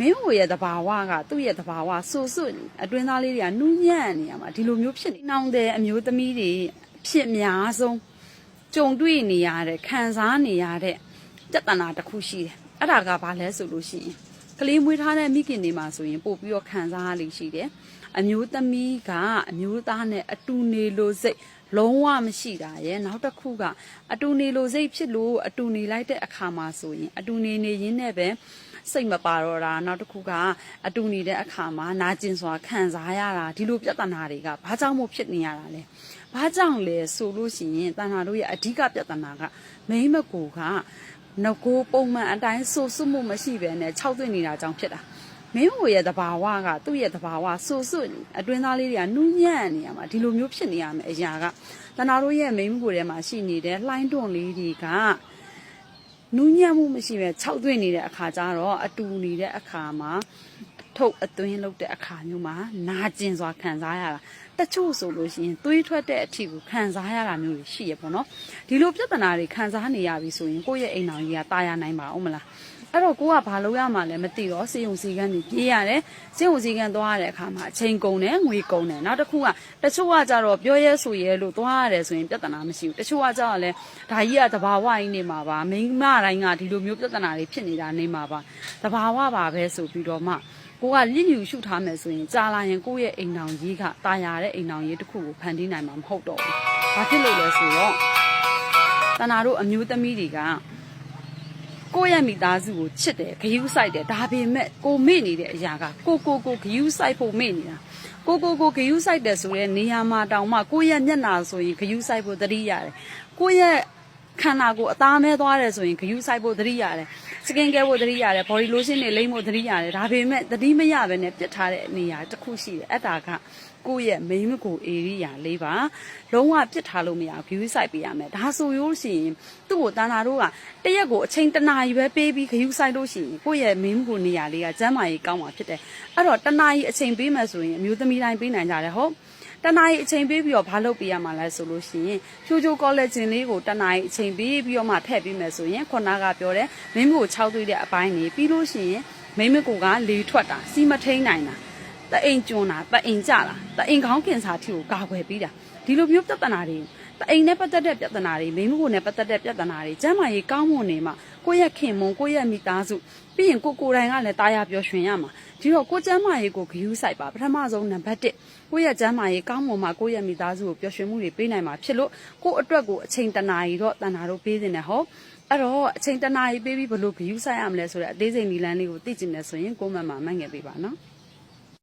မင်းဟိုရဲ့တဘာဝကသူ့ရဲ့တဘာဝဆူဆွတ်အတွင်းသားလေးတွေကနူးညံ့နေရမှာဒီလိုမျိုးဖြစ်နေနှောင်းတဲ့အမျိုးသမီးတွေဖြစ်များဆုံးကြုံတွေ့နေရတဲ့ခံစားနေရတဲ့ပြဿနာတစ်ခုရှိတယ်အဲ့ဒါကဘာလဲဆိုလို့ရှိရင်ကလေးမွေးထားတဲ့မိခင်တွေမှာဆိုရင်ပို့ပြီးတော့ခံစားရလိမ့်ရှိတယ်အမျိုးသမီးကအမျိုးသားနဲ့အတူနေလို့စိတ်လုံးဝမရှိတာရဲ့နောက်တစ်ခုကအတူနေလို့စိတ်ဖြစ်လို့အတူနေလိုက်တဲ့အခါမှာဆိုရင်အတူနေနေရင်းနဲ့ပဲ စိတ်မပါတော့တာနောက်တစ်ခုကအတူနေတဲ့အခါမှာနာကျင်စွာခံစားရတာဒီလိုပြဿနာတွေကဘာကြောင့်မို့ဖြစ်နေရတာလဲဘာကြောင့်လဲဆိုလို့ရှိရင်တဏ္ဍာတို့ရဲ့အဓိကပြဿနာကမိမကိုကငကိုပုံမှန်အတိုင်းဆူဆွမှုမရှိဘဲနဲ့ခြောက်သွင်းနေတာကြောင့်ဖြစ်တာမင်းဟိုရဲ့တဘာဝကသူ့ရဲ့တဘာဝဆူဆွတ်အတွင်းသားလေးတွေကနူးညံ့နေရမှာဒီလိုမျိုးဖြစ်နေရမယ်အရာကတနာတို့ရဲ့မိန်းမကိုယ်ထဲမှာရှိနေတဲ့လှိုင်းတွန်လေးတွေက နူးညံ့မှုမရှိပဲခြောက်သွင်းနေတဲ့အခါကျတော့အတူနေတဲ့အခါမှာထုတ်အသွင်းလုပ်တဲ့အခါမျိုးမှာနာကျင်စွာခံစားရတာတချို့ဆိုလို့ရှိရင်သွေးထွက်တဲ့အထီကိုခံစားရတာမျိုးတွေရှိရပေါ့နော်ဒီလိုပြဿနာတွေခံစားနေရပြီဆိုရင်ကိုယ့်ရဲ့အိမ်တော်ကြီးကตายရနိုင်ပါဦးမလား အဲ့တော့ကိုကဘာလုပ်ရမှာလဲမသိတော့စေုံစီကန်းနေပြေးရတယ်စေုံစီကန်းသွားရတဲ့အခါမှာအချိန်ကုန်တယ်ငွေကုန်တယ်နောက်တစ်ခုကတချို့ကကြတော့ပြောရဲဆိုရဲလို့သွားရတယ်ဆိုရင်ပြဿနာမရှိဘူးတချို့ကကြတော့လဲဒါကြီးကတဘာဝကြီးနေမှာပါမိန်းမတိုင်းကဒီလိုမျိုးပြဿနာတွေဖြစ်နေတာနေမှာပါတဘာဝပါပဲဆိုပြီးတော့မှကိုကလစ်ညူရှုထားမယ်ဆိုရင်ကြာလာရင်ကိုယ့်ရဲ့အိမ်တော်ကြီးကတာယာတဲ့အိမ်တော်ကြီးတစ်ခုကိုဖန်တီးနိုင်မှာမဟုတ်တော့ဘူး။ဘာဖြစ်လို့လဲဆိုတော့တနာတို့အမျိုးသမီးတွေက ကိုယ့်ရဲ့မိသားစုကိုချစ်တယ်ဂယုစိုက်တယ်ဒါပေမဲ့ကိုမေ့နေတဲ့အရာကကိုကိုကိုဂယုစိုက်ဖို့မေ့နေတာကိုကိုကိုဂယုစိုက်တယ်ဆိုတဲ့နေရာမှာတောင်မှကိုယ့်ရဲ့မျက်နာဆိုရင်ဂယုစိုက်ဖို့တတိရတယ်ကိုယ့်ရဲ့ ခန္ဓာကိုယ်အသားမဲသွားတယ်ဆိုရင်ဂယုစိုက်ဖို့တတိရတယ်စကင်ကဲဖို့တတိရတယ် body lotion တွေလိမ့်ဖို့တတိရတယ်ဒါပေမဲ့တတိမရဘဲနဲ့ပြစ်ထားတဲ့နေရာတစ်ခုရှိတယ်အဲ့ဒါကကိုယ့်ရဲ့မိန်းမကိုဧရိယာလေးပါလုံးဝပြစ်ထားလို့မရဘူး view site ပေးရမယ်ဒါဆိုရိုးရှင်သူ့ကိုတန်တာတို့ကတရက်ကိုအချိန်တနာရီပဲပေးပြီး view site လို့ရှိရင်ကိုယ့်ရဲ့မိန်းမကိုနေရာလေးကကျမ်းမာရေးကောင်းမှာဖြစ်တယ်အဲ့တော့တနာရီအချိန်ပေးမယ်ဆိုရင်အမျိုးသမီးတိုင်းပေးနိုင်ကြတယ်ဟုတ် တနာရီအချိန်ပေးပြီးတော့ဘာလုပ်ပေးရမှာလဲဆိုလို့ရှိရင်ဖြိုးချိုးကောလိပ်ဂျင်လေးကိုတနာရီအချိန်ပေးပြီးတော့မှထည့်ပေးမယ်ဆိုရင်ခုနကပြောတယ်မင်းကို6သွေးတဲ့အပိုင်းနေပြီးလို့ရှိရင်မိမကိုကလေထွက်တာစီမထိန်နိုင်တာတအိမ်ကျွန်းတာတအိမ်ကြတာတအိမ်ခေါင်းကင်စာထီကိုကာကွယ်ပြီးတာဒီလိုမျိုးပြဿနာတွေ တအိမ်နဲ့ပတ်သက်တဲ့ပြဿနာတွေမိမကိုနဲ့ပတ်သက်တဲ့ပြဿနာတွေကျမ်းမာရေးကောင်းမွန်နေမှာကိုယ့်ရဲ့ခင်မုံကိုယ့်ရဲ့မိသားစုပြီးရင်ကိုကိုယ်တိုင်ကလည်းတာယာပျော်ရွှင်ရမှာဒီတော့ကိုကျမ်းမာရေးကိုဂရုစိုက်ပါပထမဆုံးနံပါတ်1ကိုယ့်ရဲ့ကျမ်းမာရေးကောင်းမွန်မှာကိုယ့်ရဲ့မိသားစုကိုပျော်ရွှင်မှုတွေပေးနိုင်မှာဖြစ်လို့ကိုယ့်အတွက်ကိုအချိန်တနာရီတော့တန်တာတော့ပေးနေတယ်ဟုတ်အဲ့တော့အချိန်တနာရီပေးပြီးဘလို့ဂရုစိုက်ရမလဲဆိုတဲ့အသေးစိတ်နီလန်းလေးကိုသိကျင်တယ်ဆိုရင်ကိုမမမှန်ငယ်ပေးပါနော်